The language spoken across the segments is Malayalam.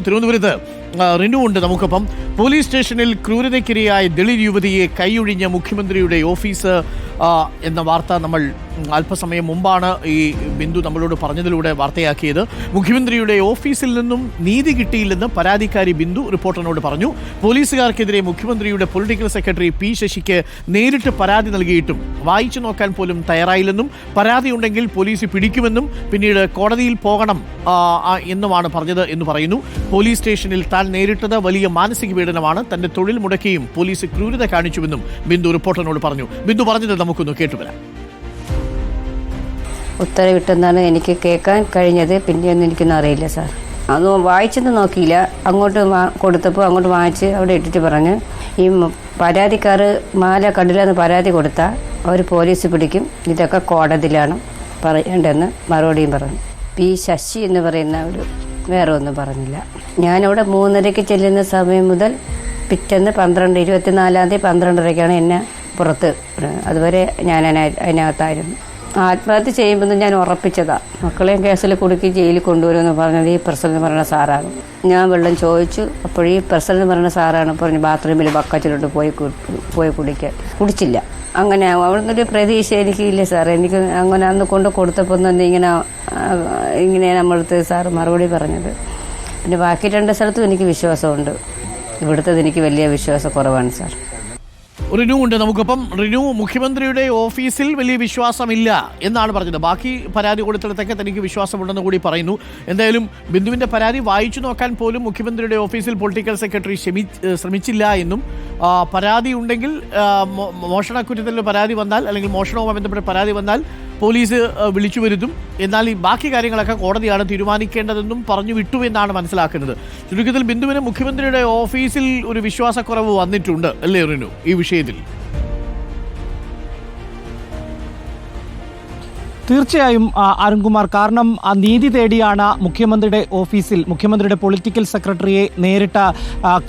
തിരുവനന്തപുരത്ത് റിനു ഉണ്ട് നമുക്കൊപ്പം. പോലീസ് സ്റ്റേഷനിൽ ക്രൂരതയ്ക്കിരയായ ദളിത് യുവതിയെ കൈയൊഴിഞ്ഞ മുഖ്യമന്ത്രിയുടെ ഓഫീസ് എന്ന വാർത്ത നമ്മൾ അല്പസമയം മുമ്പാണ് ഈ ബിന്ദു നമ്മളോട് പറഞ്ഞതിലൂടെ വാർത്തയാക്കിയത്. മുഖ്യമന്ത്രിയുടെ ഓഫീസിൽ നിന്നും നീതി കിട്ടിയില്ലെന്ന് പരാതിക്കാരി ബിന്ദു റിപ്പോർട്ടറിനോട് പറഞ്ഞു. പോലീസുകാർക്കെതിരെ മുഖ്യമന്ത്രിയുടെ പൊളിറ്റിക്കൽ സെക്രട്ടറി പി ശശിക്ക് നേരിട്ട് പരാതി നൽകിയിട്ടും വായിച്ചു നോക്കാൻ പോലും തയ്യാറായില്ലെന്നും പരാതി ഉണ്ടെങ്കിൽ പോലീസ് പിടിക്കുമെന്നും പിന്നീട് കോടതിയിൽ പോകണം എന്നുമാണ് പറഞ്ഞത് എന്ന് പറയുന്നു. പോലീസ് സ്റ്റേഷനിൽ താൻ നേരിട്ടത് വലിയ മാനസിക പീഡനമാണ്. തന്റെ തൊഴിൽ മുടക്കിയും പോലീസ് ക്രൂരത കാണിച്ചുവെന്നും ബിന്ദു റിപ്പോർട്ടറിനോട് പറഞ്ഞു. ബിന്ദു പറഞ്ഞത് നമുക്കൊന്ന് കേട്ടുവരാം. ഉത്തരവിട്ടെന്നാണ് എനിക്ക് കേൾക്കാൻ കഴിഞ്ഞത്. പിന്നെയൊന്നും എനിക്കൊന്നും അറിയില്ല സാർ. അത് വായിച്ചൊന്നും നോക്കിയില്ല. അങ്ങോട്ട് കൊടുത്തപ്പോൾ അങ്ങോട്ട് വാങ്ങിച്ച് അവിടെ ഇട്ടിട്ട് പറഞ്ഞ് ഈ പരാതിക്കാർ മാല കണ്ടില്ലെന്ന് പരാതി കൊടുത്താൽ അവർ പോലീസ് പിടിക്കും. ഇതൊക്കെ കോടതിയിലാണ് പറയേണ്ടതെന്ന് മറുപടിയും പറഞ്ഞു. പി ശശി എന്ന് പറയുന്ന ഒരു വേറെ ഒന്നും പറഞ്ഞില്ല. ഞാനവിടെ മൂന്നരയ്ക്ക് ചെല്ലുന്ന സമയം മുതൽ പിറ്റേന്ന് പന്ത്രണ്ട് ഇരുപത്തിനാലാം തീയതി പന്ത്രണ്ടരയ്ക്കാണ് എന്നെ പുറത്ത് അതുവരെ ഞാൻ അതിന- അതിനകത്തായിരുന്നു. ആത്മഹത്യ ചെയ്യുമ്പോൾ ഞാൻ ഉറപ്പിച്ചതാണ് മക്കളെയും കേസിൽ കുടുക്കി ജയിലിൽ കൊണ്ടുവരുമെന്ന് പറഞ്ഞത് ഈ പ്രസംഗം പറയുന്ന സാറാണ്. ഞാൻ വെള്ളം ചോദിച്ചു. അപ്പോഴീ പ്രസിഡന്റ് പറയുന്ന സാറാണ് പറഞ്ഞു ബാത്റൂമിൽ ബക്കറ്റിലോട്ട് പോയി പോയി കുടിക്കാൻ. കുടിച്ചില്ല. അങ്ങനെ അവിടുന്ന് ഒരു പ്രതീക്ഷ എനിക്കില്ല സാർ എനിക്ക് അങ്ങനെ അന്ന് കൊണ്ട് കൊടുത്തപ്പോൾ തന്നെ ഇങ്ങനെ ഇങ്ങനെ നമ്മളടുത്ത് സാറ് മറുപടി പറഞ്ഞത്. പിന്നെ ബാക്കി രണ്ട് സ്ഥലത്തും എനിക്ക് വിശ്വാസമുണ്ട്. ഇവിടുത്തത് എനിക്ക് വലിയ വിശ്വാസക്കുറവാണ് സാർ. റിനു ഉണ്ട് നമുക്കൊപ്പം. റിനു മുഖ്യമന്ത്രിയുടെ ഓഫീസിൽ വലിയ വിശ്വാസമില്ല എന്നാണ് പറഞ്ഞത്. ബാക്കി പരാതി കൊടുത്തിടത്തൊക്കെ തനിക്ക് വിശ്വാസമുണ്ടെന്ന് കൂടി പറയുന്നു. എന്തായാലും ബിന്ദുവിന്റെ പരാതി വായിച്ചു നോക്കാൻ പോലും മുഖ്യമന്ത്രിയുടെ ഓഫീസിൽ പൊളിറ്റിക്കൽ സെക്രട്ടറി ശ്രമി ശ്രമിച്ചില്ല എന്നും പരാതി ഉണ്ടെങ്കിൽ മോഷണക്കുറ്റത്തിൽ പരാതി വന്നാൽ അല്ലെങ്കിൽ മോഷണവുമായി ബന്ധപ്പെട്ട പരാതി വന്നാൽ പോലീസ് വിളിച്ചു വരുത്തും. എന്നാൽ ഈ ബാക്കി കാര്യങ്ങളൊക്കെ കോടതിയാണ് തീരുമാനിക്കേണ്ടതെന്നും പറഞ്ഞു വിട്ടു എന്നാണ് മനസ്സിലാക്കുന്നത്. ചുരുക്കത്തിൽ ബിന്ദുവിന് മുഖ്യമന്ത്രിയുടെ ഓഫീസിൽ ഒരു വിശ്വാസക്കുറവ് വന്നിട്ടുണ്ട്. അല്ലേ റിനു? ഈ വിഷയത്തിൽ. തീർച്ചയായും അരുൺകുമാർ. കാരണം ആ നീതി തേടിയാണ് മുഖ്യമന്ത്രിയുടെ ഓഫീസിൽ മുഖ്യമന്ത്രിയുടെ പൊളിറ്റിക്കൽ സെക്രട്ടറിയെ നേരിട്ട്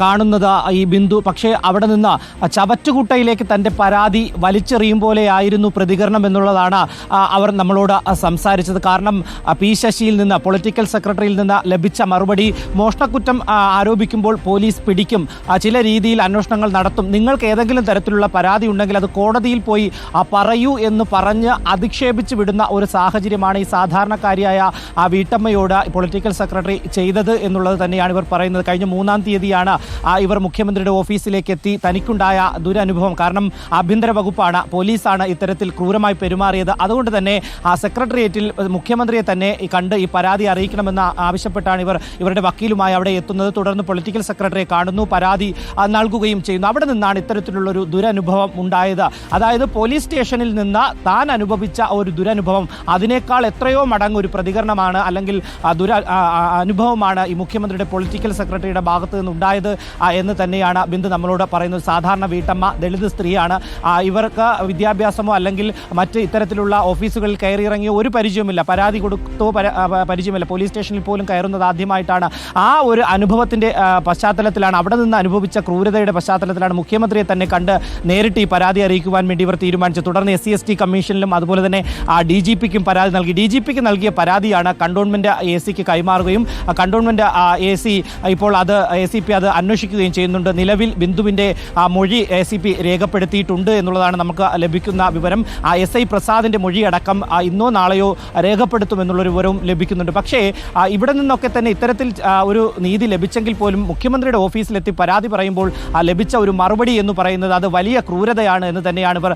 കാണുന്നത് ഈ ബിന്ദു. പക്ഷേ അവിടെ നിന്ന് ചവറ്റുകുട്ടയിലേക്ക് തന്റെ പരാതി വലിച്ചെറിയും പോലെയായിരുന്നു പ്രതികരണം എന്നുള്ളതാണ് അവർ നമ്മളോട് സംസാരിച്ചത്. കാരണം പി ശശിയിൽ നിന്ന് പൊളിറ്റിക്കൽ സെക്രട്ടറിയിൽ നിന്ന് ലഭിച്ച മറുപടി മോഷണക്കുറ്റം ആരോപിക്കുമ്പോൾ പോലീസ് പിടിക്കും. ചില രീതിയിൽ അന്വേഷണങ്ങൾ നടത്തും. നിങ്ങൾക്ക് ഏതെങ്കിലും തരത്തിലുള്ള പരാതി ഉണ്ടെങ്കിൽ അത് കോടതിയിൽ പോയി പറയൂ എന്ന് പറഞ്ഞ് അധിക്ഷേപിച്ച് വിടുന്ന ഒരു സാഹചര്യമാണ് ഈ സാധാരണക്കാരിയായ ആ വീട്ടമ്മയോട് പൊളിറ്റിക്കൽ സെക്രട്ടറി ചെയ്തത് എന്നുള്ളത് തന്നെയാണ് ഇവർ പറയുന്നത്. കഴിഞ്ഞ മൂന്നാം തീയതിയാണ് ഇവർ മുഖ്യമന്ത്രിയുടെ ഓഫീസിലേക്ക് എത്തി തനിക്കുണ്ടായ ദുരനുഭവം. കാരണം ആഭ്യന്തര വകുപ്പാണ് പോലീസാണ് ഇത്തരത്തിൽ ക്രൂരമായി പെരുമാറിയത്. അതുകൊണ്ട് തന്നെ ആ സെക്രട്ടേറിയറ്റിൽ മുഖ്യമന്ത്രിയെ തന്നെ കണ്ട് ഈ പരാതി അറിയിക്കണമെന്ന് ആവശ്യപ്പെട്ടാണ് ഇവർ ഇവരുടെ വക്കീലുമായി അവിടെ എത്തുന്നത്. തുടർന്ന് പൊളിറ്റിക്കൽ സെക്രട്ടറിയെ കാണുന്നു പരാതി നൽകുകയും ചെയ്യുന്നു. അവിടെ നിന്നാണ് ഇത്തരത്തിലുള്ള ഒരു ദുരനുഭവം ഉണ്ടായത്. അതായത് പോലീസ് സ്റ്റേഷനിൽ നിന്ന് താൻ അനുഭവിച്ച ഒരു ദുരനുഭവം അതിനേക്കാൾ എത്രയോ മടങ്ങ് ഒരു പ്രതികരണമാണ് അല്ലെങ്കിൽ ദുര അനുഭവമാണ് ഈ മുഖ്യമന്ത്രിയുടെ പൊളിറ്റിക്കൽ സെക്രട്ടറിയുടെ ഭാഗത്ത് നിന്നുണ്ടായത് എന്ന് തന്നെയാണ് ബിന്ദു നമ്മളോട് പറയുന്നത്. സാധാരണ വീട്ടമ്മ ദളിത് സ്ത്രീയാണ്. ഇവർക്ക് വിദ്യാഭ്യാസമോ അല്ലെങ്കിൽ മറ്റ് ഇത്തരത്തിലുള്ള ഓഫീസുകളിൽ കയറിയിറങ്ങിയോ ഒരു പരിചയമില്ല പരാതി കൊടുത്തോ പര- പരിചയമില്ല. പോലീസ് സ്റ്റേഷനിൽ പോലും കയറുന്നത് ആദ്യമായിട്ടാണ്. ആ ഒരു അനുഭവത്തിന്റെ പശ്ചാത്തലത്തിലാണ് അവിടെ നിന്ന് അനുഭവിച്ച ക്രൂരതയുടെ പശ്ചാത്തലത്തിലാണ് മുഖ്യമന്ത്രിയെ തന്നെ കണ്ട് നേരിട്ട് ഈ പരാതി അറിയിക്കുവാൻ വേണ്ടി ഇവർ തീരുമാനിച്ചത്. തുടർന്ന് എസ് സി കമ്മീഷനിലും അതുപോലെ തന്നെ ഡി ജി പിക്കും പരാതി നൽകി. ഡി ജി പിക്ക് നൽകിയ പരാതിയാണ് കണ്ടോൺമെന്റ് എ സിക്ക് കൈമാറുകയും കണ്ടോൺമെന്റ് എ സി ഇപ്പോൾ അത് എ സി പി അത് അന്വേഷിക്കുകയും ചെയ്യുന്നുണ്ട്. നിലവിൽ ബിന്ദുവിന്റെ ആ, മൊഴി എ സി പി രേഖപ്പെടുത്തിയിട്ടുണ്ട് എന്നുള്ളതാണ് നമുക്ക് ലഭിക്കുന്ന വിവരം. എസ് ഐ പ്രസാദിന്റെ മൊഴിയടക്കം ഇന്നോ നാളെയോ രേഖപ്പെടുത്തും രേഖപ്പെടുത്തുമെന്നുള്ളൊരു വിവരവും ലഭിക്കുന്നുണ്ട്. പക്ഷേ ഇവിടെ നിന്നൊക്കെ തന്നെ ഇത്തരത്തിൽ ഒരു നീതി ലഭിച്ചെങ്കിൽ പോലും മുഖ്യമന്ത്രിയുടെ ഓഫീസിലെത്തി പരാതി പറയുമ്പോൾ ലഭിച്ച ഒരു മറുപടി എന്ന് പറയുന്നത് അത് വലിയ ക്രൂരതയാണ് എന്ന് തന്നെയാണ് ഇവർ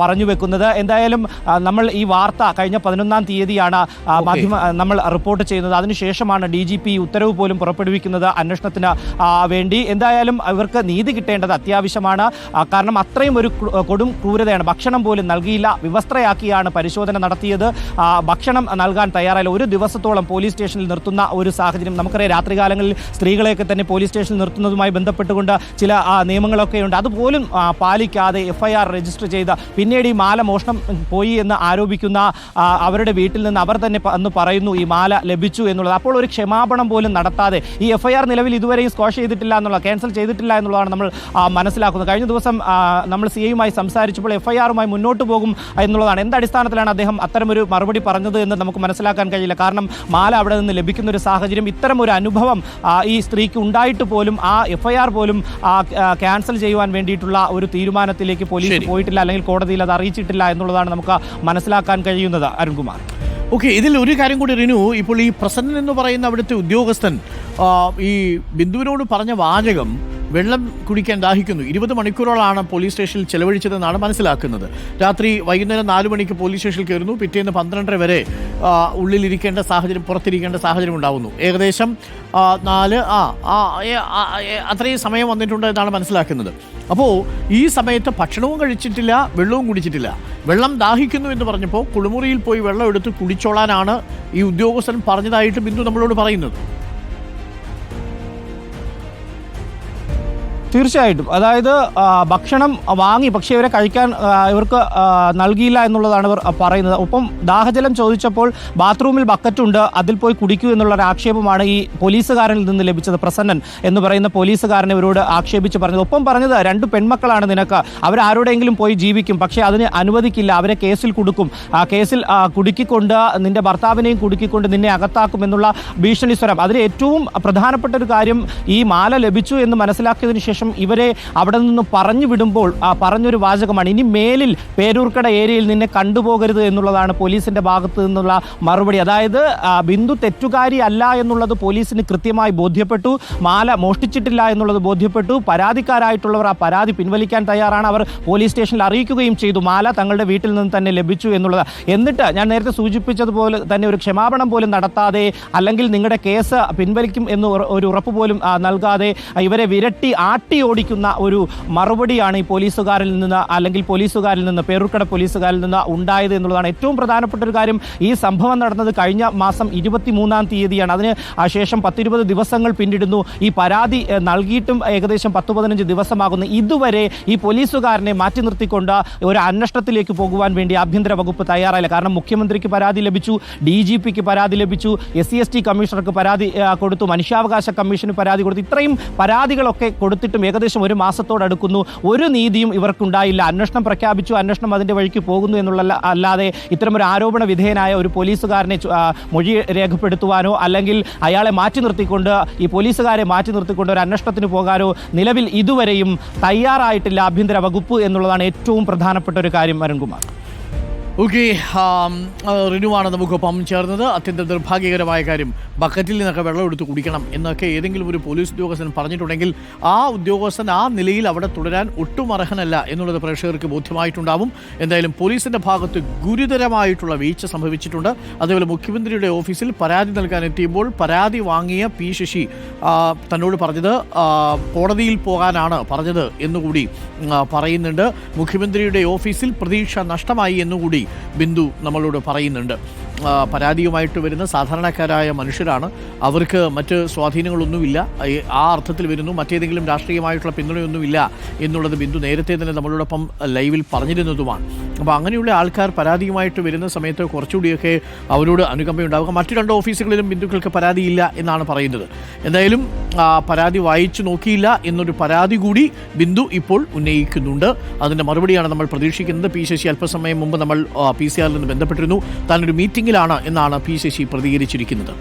പറഞ്ഞു വെക്കുന്നത്. എന്തായാലും നമ്മൾ ഈ വാർത്ത കഴിഞ്ഞ പതിനൊന്നാം തീയതിയാണ് മാധ്യമ നമ്മൾ റിപ്പോർട്ട് ചെയ്യുന്നത്. അതിനുശേഷമാണ് ഡി ജി പി ഉത്തരവ് പോലും പുറപ്പെടുവിക്കുന്നത് അന്വേഷണത്തിന് വേണ്ടി. എന്തായാലും ഇവർക്ക് നീതി കിട്ടേണ്ടത് അത്യാവശ്യമാണ്. കാരണം അത്രയും ഒരു കൊടും ക്രൂരതയാണ്. ഭക്ഷണം പോലും നൽകിയില്ല. വിവസ്ത്രയാക്കിയാണ് പരിശോധന നടത്തിയത്. ഭക്ഷണം നൽകാൻ തയ്യാറായില്ല. ഒരു ദിവസത്തോളം പോലീസ് സ്റ്റേഷനിൽ നിർത്തുന്ന ഒരു സാഹചര്യം നമുക്കറിയാം. രാത്രികാലങ്ങളിൽ സ്ത്രീകളെയൊക്കെ തന്നെ പോലീസ് സ്റ്റേഷനിൽ നിർത്തുന്നതുമായി ബന്ധപ്പെട്ടുകൊണ്ട് ചില നിയമങ്ങളൊക്കെ ഉണ്ട്. അതുപോലും പാലിക്കാതെ എഫ്ഐആർ രജിസ്റ്റർ ചെയ്ത് പിന്നീട് ഈ മാല മോഷണം പോയി എന്ന് ആരോപിക്കുന്ന അവരുടെ വീട്ടിൽ നിന്ന് അവർ തന്നെ അന്ന് പറയുന്നു ഈ മാല ലഭിച്ചു എന്നുള്ളത്. അപ്പോൾ ഒരു ക്ഷമാപണം പോലും നടത്താതെ ഈ എഫ് ഐ ആർ നിലവിൽ ഇതുവരെയും സ്കോഷ് ചെയ്തിട്ടില്ല എന്നുള്ള ക്യാൻസൽ ചെയ്തിട്ടില്ല എന്നുള്ളതാണ് നമ്മൾ മനസ്സിലാക്കുന്നത്. കഴിഞ്ഞ ദിവസം നമ്മൾ സി ഐയുമായി സംസാരിച്ചപ്പോൾ എഫ് ഐ ആറുമായി മുന്നോട്ട് പോകും എന്നുള്ളതാണ്. എന്ത് അടിസ്ഥാനത്തിലാണ് അദ്ദേഹം അത്തരമൊരു മറുപടി പറഞ്ഞത് എന്ന് നമുക്ക് മനസ്സിലാക്കാൻ കഴിയില്ല. കാരണം മാല അവിടെ നിന്ന് ലഭിക്കുന്ന ഒരു സാഹചര്യം ഇത്തരം ഒരു അനുഭവം ഈ സ്ത്രീക്ക് ഉണ്ടായിട്ട് പോലും ആ എഫ് ഐ ആർ പോലും ക്യാൻസൽ ചെയ്യുവാൻ വേണ്ടിയിട്ടുള്ള ഒരു തീരുമാനത്തിലേക്ക് പോലീസ് പോയിട്ടില്ല അല്ലെങ്കിൽ കോടതിയിൽ അത് അറിയിച്ചിട്ടില്ല എന്നുള്ളതാണ് നമുക്ക് മനസ്സിലാക്കാൻ കഴിയുന്നത് അരുൺകുമാർ. ഓക്കെ ഇതിൽ ഒരു കാര്യം കൂടി റിനു ഇപ്പോൾ ഈ പ്രസന്നൻ എന്ന് പറയുന്ന അവിടുത്തെ ഉദ്യോഗസ്ഥൻ ഈ ബിന്ദുവിനോട് പറഞ്ഞ വാചകം വെള്ളം കുടിക്കാൻ ദാഹിക്കുന്നു. ഇരുപത് മണിക്കൂറോളാണ് പോലീസ് സ്റ്റേഷനിൽ ചെലവഴിച്ചതെന്നാണ് മനസ്സിലാക്കുന്നത്. രാത്രി വൈകുന്നേരം നാല് മണിക്ക് പോലീസ് സ്റ്റേഷനിൽ കയറുന്നു. പിറ്റേന്ന് പന്ത്രണ്ടര വരെ ഉള്ളിലിരിക്കേണ്ട സാഹചര്യം പുറത്തിരിക്കേണ്ട സാഹചര്യം ഉണ്ടാവുന്നു. ഏകദേശം നാല് ആ അത്രയും സമയം വന്നിട്ടുണ്ട് എന്നാണ് മനസ്സിലാക്കുന്നത്. അപ്പോൾ ഈ സമയത്ത് ഭക്ഷണവും കഴിച്ചിട്ടില്ല വെള്ളവും കുടിച്ചിട്ടില്ല. വെള്ളം ദാഹിക്കുന്നു എന്ന് പറഞ്ഞപ്പോൾ കുളിമുറിയിൽ പോയി വെള്ളം എടുത്ത് കുടിച്ചോളാനാണ് ഈ ഉദ്യോഗസ്ഥൻ പറഞ്ഞതായിട്ട് ബിന്ദു നമ്മളോട് പറയുന്നത്. തീർച്ചയായിട്ടും. അതായത് ഭക്ഷണം വാങ്ങി പക്ഷേ ഇവരെ കഴിക്കാൻ ഇവർക്ക് നൽകിയില്ല എന്നുള്ളതാണ് ഇവർ പറയുന്നത്. ഒപ്പം ദാഹജലം ചോദിച്ചപ്പോൾ ബാത്റൂമിൽ ബക്കറ്റുണ്ട് അതിൽ പോയി കുടിക്കൂ എന്നുള്ള ഒരു ആക്ഷേപമാണ് ഈ പോലീസുകാരനിൽ നിന്ന് ലഭിച്ചത്. പ്രസന്നൻ എന്ന് പറയുന്ന പോലീസുകാരൻ ഇവരോട് ആക്ഷേപിച്ച് പറഞ്ഞത്. ഒപ്പം പറഞ്ഞത് രണ്ട് പെൺമക്കളാണ് നിനക്ക്. അവരാരോടെങ്കിലും പോയി ജീവിക്കും പക്ഷേ അതിന് അനുവദിക്കില്ല. അവരെ കേസിൽ കൊടുക്കും. ആ കേസിൽ കുടുക്കിക്കൊണ്ട് നിന്റെ ഭർത്താവിനെയും കുടുക്കിക്കൊണ്ട് നിന്നെ അകത്താക്കും എന്നുള്ള ഭീഷണി സ്വരം. അതിൽ ഏറ്റവും പ്രധാനപ്പെട്ട ഒരു കാര്യം ഈ മാല ലഭിച്ചു എന്ന് മനസ്സിലാക്കിയതിനു ശേഷം ഇവരെ അവിടെ നിന്ന് പറഞ്ഞു വിടുമ്പോൾ പറഞ്ഞൊരു വാചകമാണ് ഇനി മേലിൽ പേരൂർക്കട ഏരിയയിൽ നിന്നെ കണ്ടുപോകരുത് എന്നുള്ളതാണ് പോലീസിന്റെ ഭാഗത്തു നിന്നുള്ള മറുപടി. അതായത് ബിന്ദു തെറ്റുകാരി അല്ല എന്നുള്ളത് പോലീസിന് കൃത്യമായി ബോധ്യപ്പെട്ടു മാല മോഷ്ടിച്ചിട്ടില്ല എന്നുള്ളത് ബോധ്യപ്പെട്ടു പരാതിക്കാരായിട്ടുള്ളവർ ആ പരാതി പിൻവലിക്കാൻ തയ്യാറാണ് അവർ പോലീസ് സ്റ്റേഷനിൽ അറിയിക്കുകയും ചെയ്തു മാല തങ്ങളുടെ വീട്ടിൽ നിന്ന് തന്നെ ലഭിച്ചു എന്നുള്ളത്. എന്നിട്ട് ഞാൻ നേരത്തെ സൂചിപ്പിച്ചതുപോലെ തന്നെ ഒരു ക്ഷമാപണം പോലും നടത്താതെ അല്ലെങ്കിൽ നിങ്ങളുടെ കേസ് പിൻവലിക്കും എന്ന് ഒരു ഉറപ്പ് പോലും നൽകാതെ ഇവരെ വിരട്ടി ആട്ടി ഓടിക്കുന്ന ഒരു മറുപടിയാണ് ഈ പോലീസുകാരിൽ നിന്ന് അല്ലെങ്കിൽ പോലീസുകാരിൽ നിന്ന് പേരുക്കട പോലീസുകാരിൽ നിന്ന് ഉണ്ടായത് എന്നുള്ളതാണ് ഏറ്റവും പ്രധാനപ്പെട്ട ഒരു കാര്യം. ഈ സംഭവം നടന്നത് കഴിഞ്ഞ മാസം ഇരുപത്തിമൂന്നാം തീയതിയാണ്. അതിന് ശേഷം പത്തിരുപത് ദിവസങ്ങൾ പിന്നിടുന്നു. ഈ പരാതി നൽകിയിട്ടും ഏകദേശം പത്ത് പതിനഞ്ച് ദിവസമാകുന്നു. ഇതുവരെ ഈ പോലീസുകാരനെ മാറ്റി നിർത്തിക്കൊണ്ട് ഒരു അന്വേഷണത്തിലേക്ക് പോകുവാൻ വേണ്ടി ആഭ്യന്തര വകുപ്പ് തയ്യാറായില്ല. കാരണം മുഖ്യമന്ത്രിക്ക് പരാതി ലഭിച്ചു ഡി ജി പിക്ക് പരാതി ലഭിച്ചു എസ് സി എസ് ടി കമ്മീഷണർക്ക് പരാതി കൊടുത്തു മനുഷ്യാവകാശ കമ്മീഷന് പരാതി കൊടുത്തു. ഇത്രയും പരാതികളൊക്കെ കൊടുത്തിട്ടും ഏകദേശം ഒരു മാസത്തോടടുക്കുന്നു. ഒരു നീതിയും ഇവർക്കുണ്ടായില്ല. അന്വേഷണം പ്രഖ്യാപിച്ചു. അന്വേഷണം അതിന്റെ വഴിക്ക് പോകുന്നു എന്നുള്ള അല്ലാതെ ഇത്തരമൊരു ആരോപണ വിധേയനായ ഒരു പോലീസുകാരനെ മൊഴി രേഖപ്പെടുത്തുവാനോ അല്ലെങ്കിൽ അയാളെ മാറ്റി നിർത്തിക്കൊണ്ട് ഈ പോലീസുകാരെ മാറ്റി നിർത്തിക്കൊണ്ട് ഒരു അന്വേഷണത്തിന് പോകാനോ നിലവിൽ ഇതുവരെയും തയ്യാറായിട്ടില്ല ആഭ്യന്തര വകുപ്പ് എന്നുള്ളതാണ് ഏറ്റവും പ്രധാനപ്പെട്ട ഒരു കാര്യം അരുൺകുമാർ. ഓക്കെ റിനുവാണ് നമുക്കൊപ്പം ചേർന്നത്. അത്യന്തം നിർഭാഗ്യകരമായ കാര്യം ബക്കറ്റിൽ നിന്നൊക്കെ വെള്ളം എടുത്ത് കുടിക്കണം എന്നൊക്കെ ഏതെങ്കിലും ഒരു പോലീസ് ഉദ്യോഗസ്ഥൻ പറഞ്ഞിട്ടുണ്ടെങ്കിൽ ആ ഉദ്യോഗസ്ഥൻ ആ നിലയിൽ അവിടെ തുടരാൻ ഒട്ടും അർഹനല്ല എന്നുള്ളത് പ്രേക്ഷകർക്ക് ബോധ്യമായിട്ടുണ്ടാവും. എന്തായാലും പോലീസിന്റെ ഭാഗത്ത് ഗുരുതരമായിട്ടുള്ള വീഴ്ച സംഭവിച്ചിട്ടുണ്ട്. അതേപോലെ മുഖ്യമന്ത്രിയുടെ ഓഫീസിൽ പരാതി നൽകാൻ എത്തിയപ്പോൾ പരാതി വാങ്ങിയ പി ശശി തന്നോട് പറഞ്ഞത് കോടതിയിൽ പോകാനാണ് പറഞ്ഞത് എന്നുകൂടി പറയുന്നുണ്ട്. മുഖ്യമന്ത്രിയുടെ ഓഫീസിൽ പ്രതീക്ഷ നഷ്ടമായി എന്നുകൂടി ബിന്ദു നമ്മളോട് പറയുന്നുണ്ട്. പരാതിയുമായിട്ട് വരുന്ന സാധാരണക്കാരായ മനുഷ്യരാണ്. അവർക്ക് മറ്റ് സ്വാധീനങ്ങളൊന്നുമില്ല. ആ അർത്ഥത്തിൽ വരുന്നു മറ്റേതെങ്കിലും രാഷ്ട്രീയമായിട്ടുള്ള പിന്തുണയൊന്നുമില്ല എന്നുള്ളത് ബിന്ദു നേരത്തെ തന്നെ നമ്മളോടൊപ്പം ലൈവിൽ പറഞ്ഞിരുന്നതുമാണ്. അപ്പോൾ അങ്ങനെയുള്ള ആൾക്കാർ പരാതിയുമായിട്ട് വരുന്ന സമയത്ത് കുറച്ചുകൂടിയൊക്കെ അവരോട് അനുകമ്പയുണ്ടാവുക മറ്റു രണ്ട് ഓഫീസുകളിലും ബിന്ദുക്കൾക്ക് പരാതിയില്ല എന്നാണ് പറയുന്നത്. എന്തായാലും പരാതി വായിച്ചു നോക്കിയില്ല എന്നൊരു പരാതി കൂടി ബിന്ദു ഇപ്പോൾ ഉന്നയിക്കുന്നുണ്ട്. അതിന്റെ മറുപടിയാണ് നമ്മൾ പ്രതീക്ഷിക്കുന്നത്. പി ശശി അല്പസമയം മുമ്പ് നമ്മൾ പി സി ആറിൽ നിന്ന് ബന്ധപ്പെട്ടിരുന്നു. താനൊരു ഒരു മീറ്റിംഗിലാണ് എന്നാണ് പി സി സി പ്രതികരിച്ചിരിക്കുന്നത്.